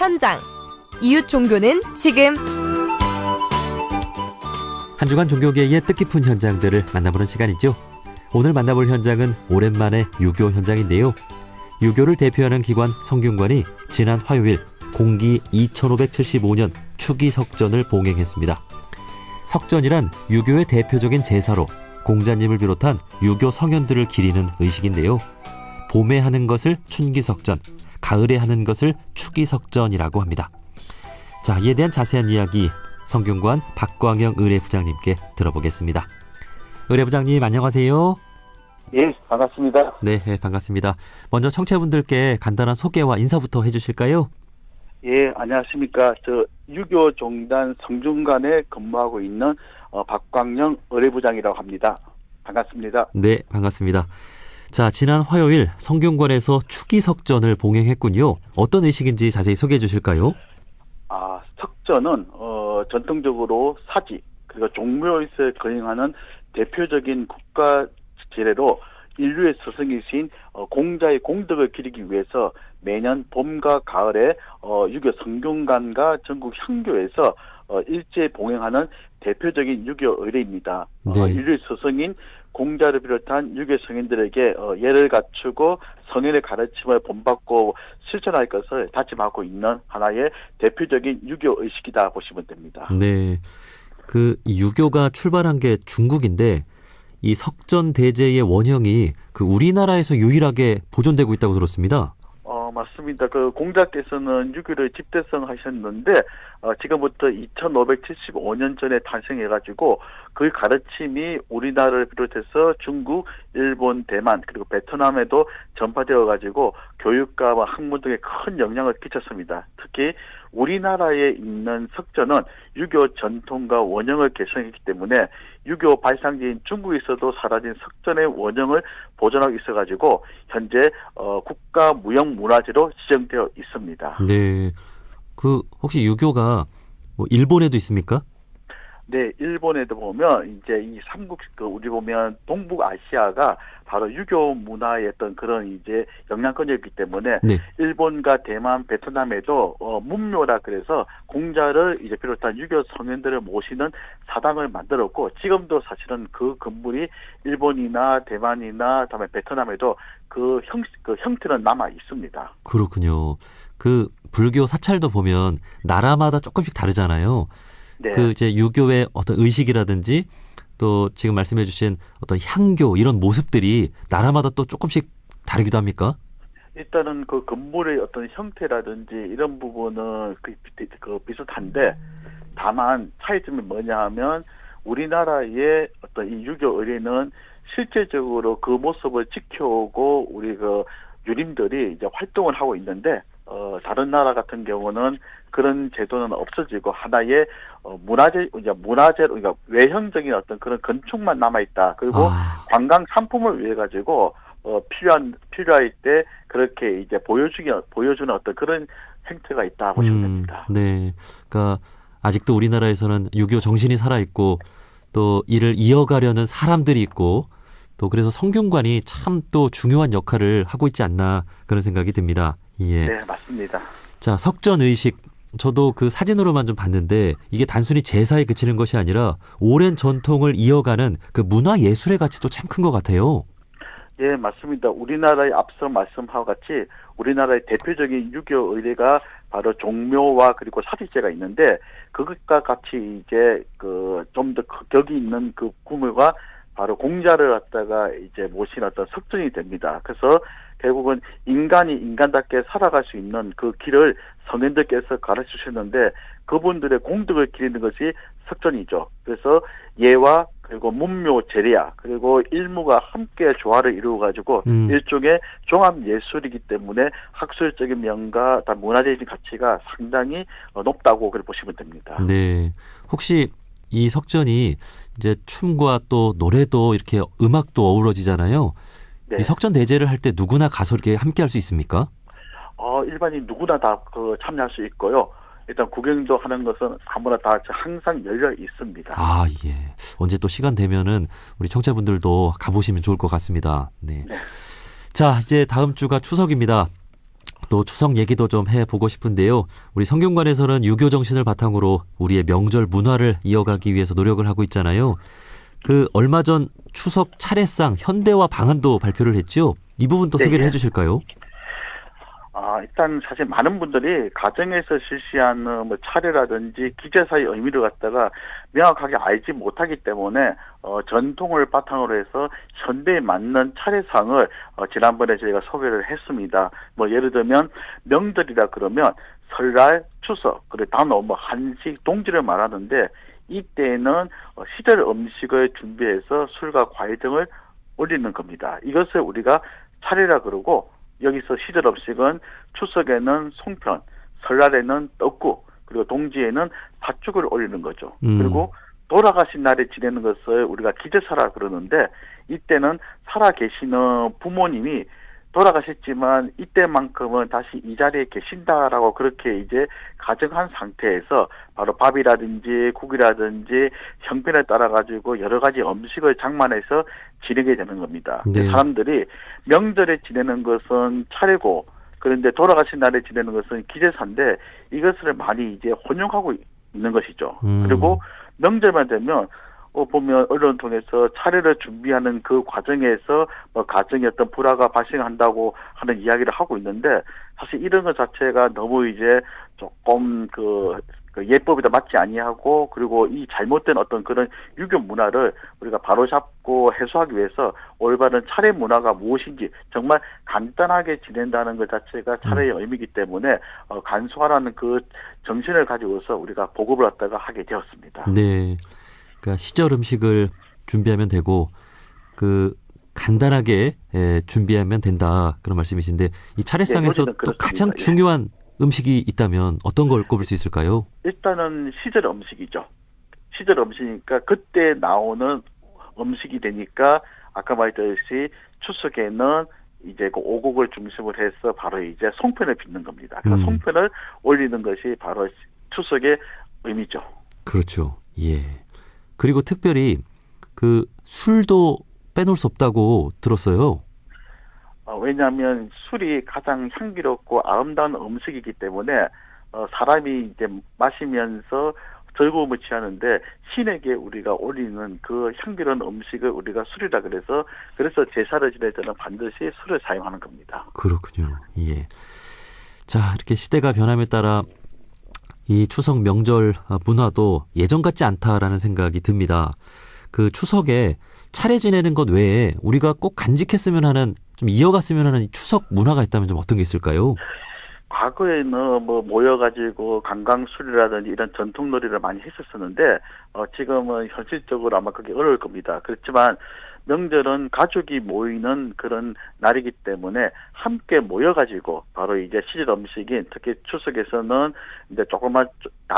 현장. 이웃 종교는 지금. 한 주간 종교계의 뜻깊은 현장들을 만나보는 시간이죠. 오늘 만나볼 현장은 오랜만에 유교 현장인데요. 유교를 대표하는 기관 성균관이 지난 화요일 공기 2575년 추기 석전을 봉행했습니다. 석전이란 유교의 대표적인 제사로 공자님을 비롯한 유교 성현들을 기리는 의식인데요. 봄에 하는 것을 춘기석전, 가을에 하는 것을 추기석전이라고 합니다. 자, 이에 대한 자세한 이야기 성균관 박광영 의뢰부장님께 들어보겠습니다. 의뢰부장님 안녕하세요. 예, 반갑습니다. 네, 네, 반갑습니다. 먼저 청취자분들께 간단한 소개와 인사부터 해주실까요? 예, 안녕하십니까. 저 유교 종단 성중관에 근무하고 있는 어, 박광영 의뢰부장이라고 합니다. 반갑습니다. 네, 반갑습니다. 자, 지난 화요일 성균관에서 추기석전을 봉행했군요. 어떤 의식인지 자세히 소개해 주실까요? 아, 석전은 어, 전통적으로 사지 그리고 종묘에서 거행하는 대표적인 국가 제례로 인류의 스승이신 어, 공자의 공덕을 기리기 위해서 매년 봄과 가을에 어, 유교 성균관과 전국 향교에서 어, 일제 봉행하는 대표적인 유교 의례입니다. 어, 네. 인류의 스승인 공자를 비롯한 유교 성인들에게 어, 예를 갖추고 성인의 가르침을 본받고 실천할 것을 다짐하고 있는 하나의 대표적인 유교 의식이다 보시면 됩니다. 네. 그 유교가 출발한 게 중국인데 이 석전 대제의 원형이 그 우리나라에서 유일하게 보존되고 있다고 들었습니다. 어, 맞습니다. 그 공자께서는 유교를 집대성 하셨는데, 어, 지금부터 2575년 전에 탄생해가지고, 그 가르침이 우리나라를 비롯해서 중국, 일본, 대만, 그리고 베트남에도 전파되어가지고, 교육과 뭐 학문 등에 큰 영향을 끼쳤습니다. 특히, 우리나라에 있는 석전은 유교 전통과 원형을 계승했기 때문에 유교 발상지인 중국에서도 사라진 석전의 원형을 보존하고 있어가지고 현재 어, 국가 무형 문화재로 지정되어 있습니다. 네. 그 혹시 유교가 뭐 일본에도 있습니까? 네, 일본에도 보면 이제 이 삼국 그 우리 보면 동북아시아가 바로 유교 문화의 어떤 그런 이제 영향권이었기 때문에 네. 일본과 대만, 베트남에도 어, 문묘라 그래서 공자를 이제 비롯한 유교 성인들을 모시는 사당을 만들었고 지금도 사실은 그 건물이 일본이나 대만이나 다음에 베트남에도 그 형, 그 형태는 남아 있습니다. 그렇군요. 그 불교 사찰도 보면 나라마다 조금씩 다르잖아요. 네. 그 이제 유교의 어떤 의식이라든지 또 지금 말씀해 주신 어떤 향교 이런 모습들이 나라마다 또 조금씩 다르기도 합니까? 일단은 그 건물의 어떤 형태라든지 이런 부분은 그, 비- 그 비슷한데 다만 차이점이 뭐냐 하면 우리나라의 어떤 이 유교 의례는 실제적으로 그 모습을 지켜오고 우리 그 유림들이 이제 활동을 하고 있는데 어 다른 나라 같은 경우는 그런 제도는 없어지고 하나의 어 문화재 이제 문화재 그러니까 외형적인 어떤 그런 건축만 남아 있다. 그리고 아, 관광 상품을 위해 가지고 어 필요한 필요할 때 그렇게 이제 보여주기 보여주는 어떤 그런 행태가 있다 보시면 음, 됩니다. 네. 그러니까 아직도 우리나라에서는 유교 정신이 살아 있고 또 이를 이어가려는 사람들이 있고 또 그래서 성균관이 참 또 중요한 역할을 하고 있지 않나 그런 생각이 듭니다. 예. 네 맞습니다. 자, 석전 의식. 저도 그 사진으로만 좀 봤는데 이게 단순히 제사에 그치는 것이 아니라 오랜 전통을 이어가는 그 문화 예술의 가치도 참 큰 것 같아요. 예 맞습니다. 우리나라의 앞서 말씀하고 같이 우리나라의 대표적인 유교 의례가 바로 종묘와 그리고 사직제가 있는데 그것과 같이 이제 그 좀 더 격이 있는 그 구물과 바로 공자를 갖다가 이제 모신 어떤 석전이 됩니다. 그래서 결국은 인간이 인간답게 살아갈 수 있는 그 길을 성인들께서 가르쳐 주셨는데 그분들의 공덕을 기리는 것이 석전이죠. 그래서 예와 그리고 문묘 제례야 그리고 일무가 함께 조화를 이루어 가지고 음. 일종의 종합 예술이기 때문에 학술적인 면과 다 문화적인 가치가 상당히 어, 높다고 그렇게 보시면 됩니다. 네. 혹시 이 석전이 이제 춤과 또 노래도 이렇게 음악도 어우러지잖아요. 네. 이 석전 대제를 할 때 누구나 가서 이렇게 함께 할 수 있습니까? 어, 일반인 누구나 다 그 참여할 수 있고요. 일단 구경도 하는 것은 아무나 다 항상 열려 있습니다. 아, 예. 언제 또 시간 되면은 우리 청취자분들도 가보시면 좋을 것 같습니다. 네. 네. 자, 이제 다음 주가 추석입니다. 또 추석 얘기도 좀 해보고 싶은데요. 우리 성균관에서는 유교 정신을 바탕으로 우리의 명절 문화를 이어가기 위해서 노력을 하고 있잖아요. 그 얼마 전 추석 차례상 현대화 방안도 발표를 했죠. 이 부분도 네, 소개를 예. 해주실까요? 아, 일단 사실 많은 분들이 가정에서 실시하는 뭐 차례라든지 기재사의 의미를 갖다가 명확하게 알지 못하기 때문에 어, 전통을 바탕으로 해서 현대에 맞는 차례상을 어, 지난번에 저희가 소개를 했습니다. 뭐 예를 들면 명절이라 그러면 설날, 추석, 그리고 단오, 뭐 한식, 동지를 말하는데 이때에는 어, 시절 음식을 준비해서 술과 과일 등을 올리는 겁니다. 이것을 우리가 차례라 그러고 여기서 시절 음식은 추석에는 송편, 설날에는 떡국, 그리고 동지에는 팥죽을 올리는 거죠. 음. 그리고 돌아가신 날에 지내는 것을 우리가 기제사라 그러는데 이때는 살아 계시는 부모님이 돌아가셨지만 이때만큼은 다시 이 자리에 계신다라고 그렇게 이제 가정한 상태에서 바로 밥이라든지 국이라든지 형편에 따라 가지고 여러 가지 음식을 장만해서 지내게 되는 겁니다. 네. 사람들이 명절에 지내는 것은 차례고 그런데 돌아가신 날에 지내는 것은 기제사인데 이것을 많이 이제 혼용하고 있는 것이죠. 음. 그리고 명절만 되면 어, 보면 언론 통해서 차례를 준비하는 그 과정에서 뭐 가정의 어떤 불화가 발생한다고 하는 이야기를 하고 있는데 사실 이런 것 자체가 너무 이제 조금 그, 그 예법에도 맞지 아니하고 그리고 이 잘못된 어떤 그런 유교 문화를 우리가 바로 잡고 해소하기 위해서 올바른 차례 문화가 무엇인지 정말 간단하게 지낸다는 것 자체가 차례의 의미이기 때문에 어, 간소화라는 그 정신을 가지고서 우리가 보급을 갖다가 하게 되었습니다. 네. 그러니까 시절 음식을 준비하면 되고 그 간단하게 예, 준비하면 된다 그런 말씀이신데 이 차례상에서 요즘은 또 그렇습니다. 가장 예. 중요한 음식이 있다면 어떤 걸 꼽을 수 있을까요? 일단은 시절 음식이죠. 시절 음식이니까 그때 나오는 음식이 되니까 아까 말했듯이 추석에는 이제 그 오곡을 중심으로 해서 바로 이제 송편을 빚는 겁니다. 그래서 음. 송편을 올리는 것이 바로 추석의 의미죠. 그렇죠. 예. 그리고 특별히 그 술도 빼놓을 수 없다고 들었어요. 어, 왜냐하면 술이 가장 향기롭고 아름다운 음식이기 때문에 어, 사람이 이제 마시면서 즐거움을 취하는데 신에게 우리가 올리는 그 향기로운 음식을 우리가 술이라 그래서 그래서 제사를 지낼 때는 반드시 술을 사용하는 겁니다. 그렇군요. 예. 자, 이렇게 시대가 변함에 따라 이 추석 명절 아, 문화도 예전 같지 않다라는 생각이 듭니다. 그 추석에 차례 지내는 것 외에 우리가 꼭 간직했으면 하는 좀 이어갔으면 하는 이 추석 문화가 있다면 좀 어떤 게 있을까요? 과거에는 뭐 모여가지고 강강술이라든지 이런 전통놀이를 많이 했었었는데 어, 지금은 현실적으로 아마 그게 어려울 겁니다. 그렇지만 명절은 가족이 모이는 그런 날이기 때문에 함께 모여가지고 바로 이제 시절 음식인 특히 추석에서는 이제 조금만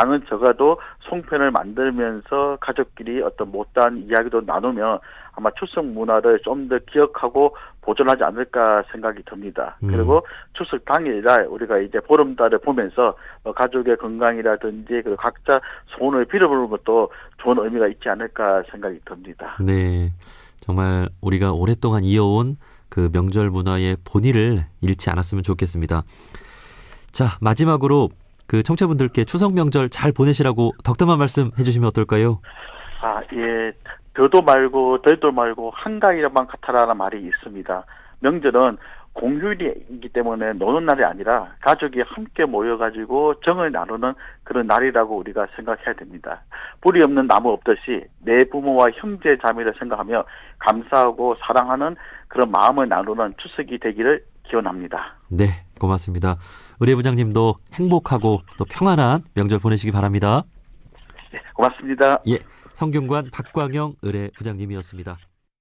양은 적어도 송편을 만들면서 가족끼리 어떤 못다한 이야기도 나누면 아마 추석 문화를 좀 더 기억하고 보존하지 않을까 생각이 듭니다. 음. 그리고 추석 당일날 우리가 이제 보름달을 보면서 어, 가족의 건강이라든지 그리고 각자 소원을 빌어보는 것도 좋은 의미가 있지 않을까 생각이 듭니다. 네. 정말 우리가 오랫동안 이어온 그 명절 문화의 본의를 잃지 않았으면 좋겠습니다. 자, 마지막으로 그 청취자분들께 추석 명절 잘 보내시라고 덕담한 말씀 해주시면 어떨까요? 아, 예. 더도 말고 덜도 말고 한가위만 같아라는 말이 있습니다. 명절은 공휴일이기 때문에 노는 날이 아니라 가족이 함께 모여가지고 정을 나누는 그런 날이라고 우리가 생각해야 됩니다. 뿌리 없는 나무 없듯이 내 부모와 형제 자매를 생각하며 감사하고 사랑하는 그런 마음을 나누는 추석이 되기를 기원합니다. 네, 고맙습니다. 의뢰 부장님도 행복하고 또 평안한 명절 보내시기 바랍니다. 네, 고맙습니다. 예, 성균관 박광영 의뢰 부장님이었습니다.